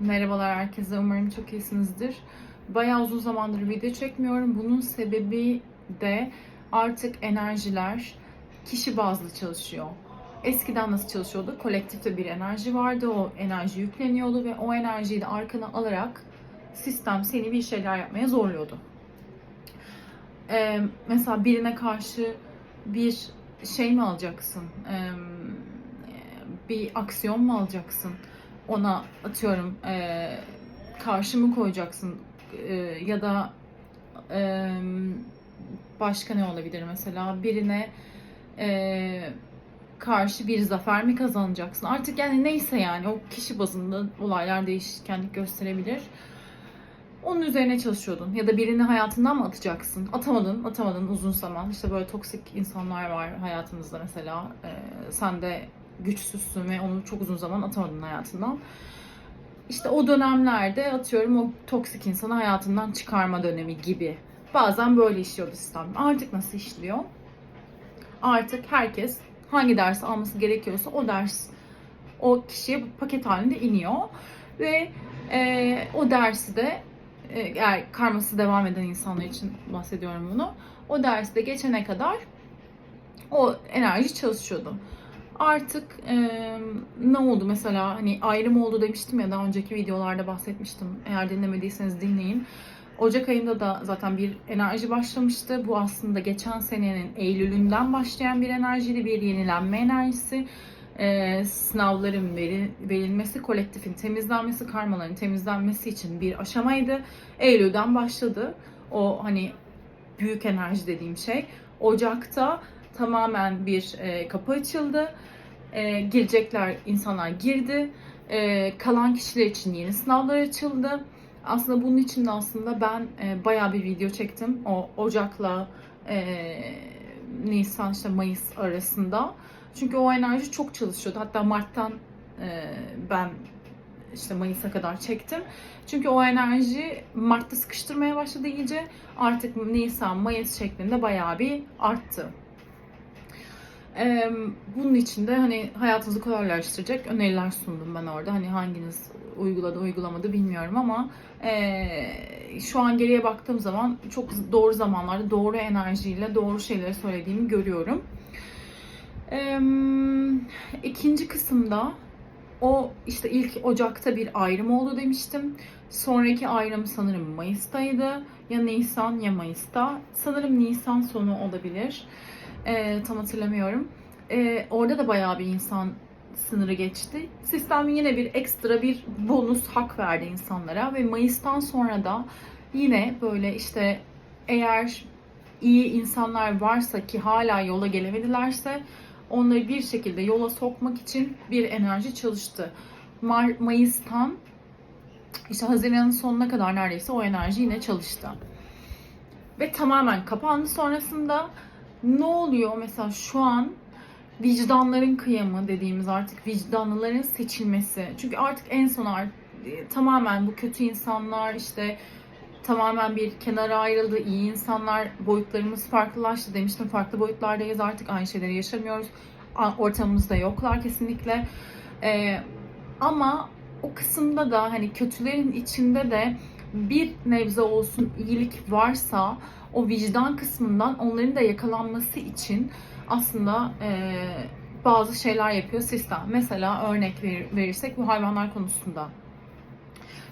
Merhabalar herkese, umarım çok iyisinizdir. Bayağı uzun zamandır video çekmiyorum. Bunun sebebi de artık enerjiler kişi bazlı çalışıyor. Eskiden nasıl çalışıyordu? Kolektifte bir enerji vardı, o enerji yükleniyordu ve o enerjiyi de arkana alarak sistem seni bir şeyler yapmaya zorluyordu. Ee, mesela birine karşı bir şey mi alacaksın? Ee, bir aksiyon mu alacaksın? Ona atıyorum e, karşı mı koyacaksın? E, ya da e, başka ne olabilir mesela? Birine e, karşı bir zafer mi kazanacaksın? Artık yani neyse yani o kişi bazında olaylar değişkenlik gösterebilir. Onun üzerine çalışıyordun. Ya da birini hayatından mı atacaksın? Atamadın, atamadın uzun zaman. İşte böyle toksik insanlar var hayatınızda mesela. Ee, sen de güçsüzsün ve onu çok uzun zaman atamadın hayatından. İşte o dönemlerde atıyorum o toksik insanı hayatından çıkarma dönemi gibi. Bazen böyle işliyordu sistem. Artık nasıl işliyor? Artık herkes hangi dersi alması gerekiyorsa o ders o kişiye paket halinde iniyor. Ve e, o dersi de e, eğer karması devam eden insanlar için bahsediyorum bunu. O dersi de geçene kadar o enerji çalışıyordu. Artık e, ne oldu mesela hani ayrım oldu demiştim ya daha önceki videolarda bahsetmiştim. Eğer dinlemediyseniz dinleyin. Ocak ayında da zaten bir enerji başlamıştı. Bu aslında geçen senenin Eylül'ünden başlayan bir enerjiydi. Bir yenilenme enerjisi. E, sınavların veri, verilmesi, kolektifin temizlenmesi, karmaların temizlenmesi için bir aşamaydı. Eylül'den başladı. O hani büyük enerji dediğim şey. Ocak'ta tamamen bir e, kapı açıldı. E, girecekler insanlar girdi. E, kalan kişiler için yeni sınavlar açıldı. Aslında bunun için de aslında ben e, bayağı bir video çektim. O Ocak'la e, Nisan işte Mayıs arasında. Çünkü o enerji çok çalışıyordu. Hatta Mart'tan e, ben işte Mayıs'a kadar çektim. Çünkü o enerji Mart'ta sıkıştırmaya başladı iyice. Artık Nisan, Mayıs şeklinde bayağı bir arttı. Ee, bunun için de hani hayatınızı kolaylaştıracak öneriler sundum ben orada. Hani hanginiz uyguladı uygulamadı bilmiyorum ama ee, şu an geriye baktığım zaman çok doğru zamanlarda doğru enerjiyle doğru şeyleri söylediğimi görüyorum. Ee, ikinci kısımda o işte ilk Ocak'ta bir ayrım oldu demiştim. Sonraki ayrım sanırım Mayıs'taydı. Ya Nisan ya Mayıs'ta. Sanırım Nisan sonu olabilir. Ee, tam hatırlamıyorum. Ee, orada da bayağı bir insan sınırı geçti. Sistem yine bir ekstra bir bonus hak verdi insanlara ve Mayıs'tan sonra da yine böyle işte eğer iyi insanlar varsa ki hala yola gelemedilerse onları bir şekilde yola sokmak için bir enerji çalıştı. Mar- Mayıs'tan işte Haziran'ın sonuna kadar neredeyse o enerji yine çalıştı. Ve tamamen kapandı sonrasında ne oluyor mesela şu an vicdanların kıyamı dediğimiz artık vicdanlıların seçilmesi. Çünkü artık en son art- e, tamamen bu kötü insanlar işte tamamen bir kenara ayrıldı. iyi insanlar boyutlarımız farklılaştı demiştim. Farklı boyutlardayız artık aynı şeyleri yaşamıyoruz. Ortamımızda yoklar kesinlikle. Ee, ama o kısımda da hani kötülerin içinde de bir nebze olsun iyilik varsa o vicdan kısmından onların da yakalanması için aslında e, bazı şeyler yapıyor sistem. Mesela örnek ver- verirsek bu hayvanlar konusunda.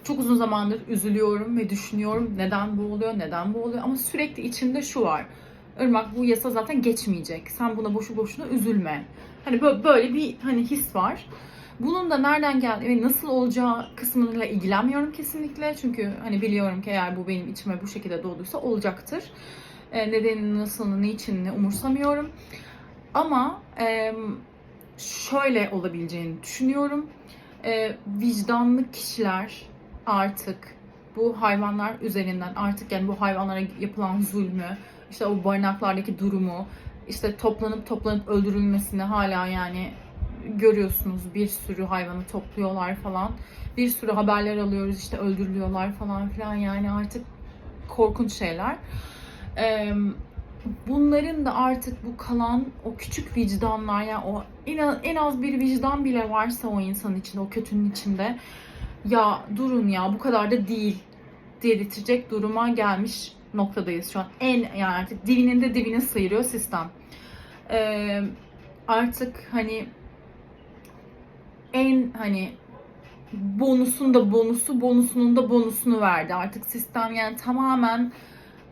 Çok uzun zamandır üzülüyorum ve düşünüyorum neden bu oluyor, neden bu oluyor ama sürekli içimde şu var. Irmak bu yasa zaten geçmeyecek. Sen buna boşu boşuna üzülme. Hani böyle, bir hani his var. Bunun da nereden geldi ve nasıl olacağı kısmıyla ilgilenmiyorum kesinlikle. Çünkü hani biliyorum ki eğer bu benim içime bu şekilde doğduysa olacaktır. E, nedenini, nasılını, niçinini umursamıyorum. Ama e, şöyle olabileceğini düşünüyorum. E, vicdanlı kişiler artık bu hayvanlar üzerinden artık yani bu hayvanlara yapılan zulmü, işte o barınaklardaki durumu, işte toplanıp toplanıp öldürülmesini hala yani görüyorsunuz bir sürü hayvanı topluyorlar falan. Bir sürü haberler alıyoruz işte öldürülüyorlar falan filan yani artık korkunç şeyler. Ee, bunların da artık bu kalan o küçük vicdanlar ya o en az, en az bir vicdan bile varsa o insanın içinde o kötünün içinde ya durun ya bu kadar da değil dedirtecek duruma gelmiş noktadayız şu an. En yani artık dibinin de dibine sıyırıyor sistem. Ee, artık hani en hani bonusun da bonusu, bonusunun da bonusunu verdi. Artık sistem yani tamamen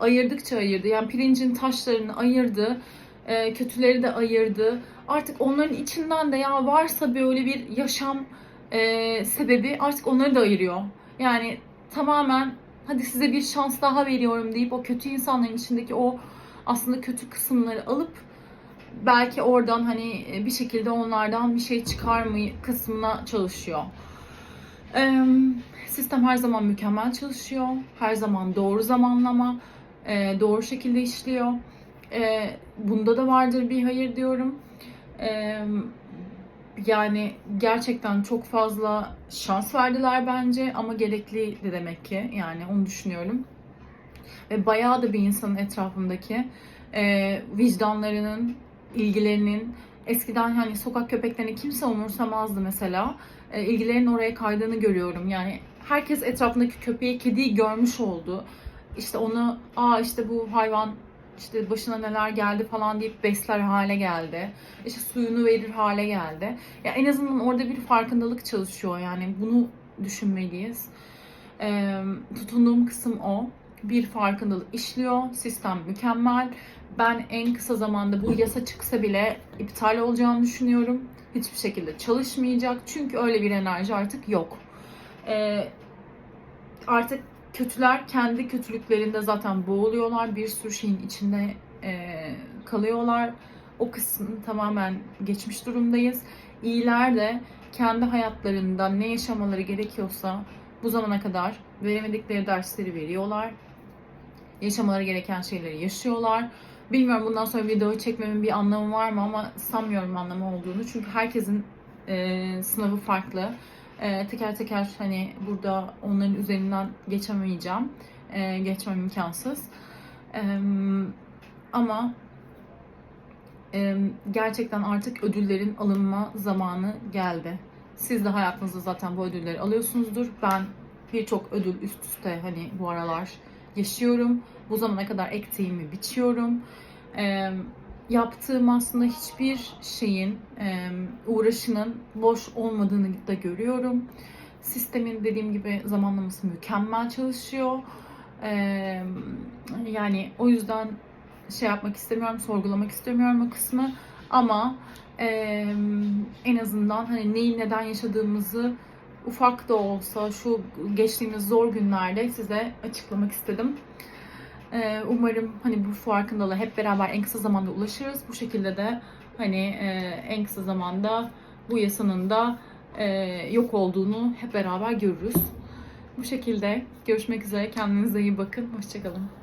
ayırdıkça ayırdı. Yani pirincin taşlarını ayırdı. e, kötüleri de ayırdı. Artık onların içinden de ya varsa böyle bir yaşam e, sebebi artık onları da ayırıyor. Yani tamamen hadi size bir şans daha veriyorum deyip o kötü insanların içindeki o aslında kötü kısımları alıp belki oradan hani bir şekilde onlardan bir şey çıkarmayı kısmına çalışıyor. Ee, sistem her zaman mükemmel çalışıyor. Her zaman doğru zamanlama, e, doğru şekilde işliyor. E, bunda da vardır bir hayır diyorum. E, yani gerçekten çok fazla şans verdiler bence ama gerekli de demek ki yani onu düşünüyorum. Ve bayağı da bir insanın etrafındaki e, vicdanlarının, ilgilerinin eskiden hani sokak köpeklerini kimse umursamazdı mesela. E, ilgilerinin oraya kaydığını görüyorum. Yani herkes etrafındaki köpeği, kediyi görmüş oldu. İşte onu, aa işte bu hayvan işte başına neler geldi falan deyip besler hale geldi. İşte suyunu verir hale geldi. Ya en azından orada bir farkındalık çalışıyor yani bunu düşünmeliyiz. Ee, tutunduğum kısım o. Bir farkındalık işliyor. Sistem mükemmel. Ben en kısa zamanda bu yasa çıksa bile iptal olacağını düşünüyorum. Hiçbir şekilde çalışmayacak. Çünkü öyle bir enerji artık yok. Ee, artık kötüler kendi kötülüklerinde zaten boğuluyorlar. Bir sürü şeyin içinde e, kalıyorlar. O kısmı tamamen geçmiş durumdayız. İyiler de kendi hayatlarında ne yaşamaları gerekiyorsa bu zamana kadar veremedikleri dersleri veriyorlar. Yaşamaları gereken şeyleri yaşıyorlar. Bilmiyorum bundan sonra videoyu çekmemin bir anlamı var mı ama sanmıyorum anlamı olduğunu. Çünkü herkesin e, sınavı farklı. E, teker teker hani burada onların üzerinden geçemeyeceğim. E, geçmem imkansız. E, ama e, gerçekten artık ödüllerin alınma zamanı geldi. Siz de hayatınızda zaten bu ödülleri alıyorsunuzdur. Ben birçok ödül üst üste hani bu aralar yaşıyorum. Bu zamana kadar ektiğimi biçiyorum. E, yaptığım aslında hiçbir şeyin, uğraşının boş olmadığını da görüyorum. Sistemin dediğim gibi zamanlaması mükemmel çalışıyor. Yani o yüzden şey yapmak istemiyorum, sorgulamak istemiyorum o kısmı. Ama en azından hani neyi neden yaşadığımızı ufak da olsa şu geçtiğimiz zor günlerde size açıklamak istedim. Ee, umarım hani bu farkındalığa hep beraber en kısa zamanda ulaşırız. Bu şekilde de hani e, en kısa zamanda bu yasanın da e, yok olduğunu hep beraber görürüz. Bu şekilde görüşmek üzere. Kendinize iyi bakın. Hoşçakalın.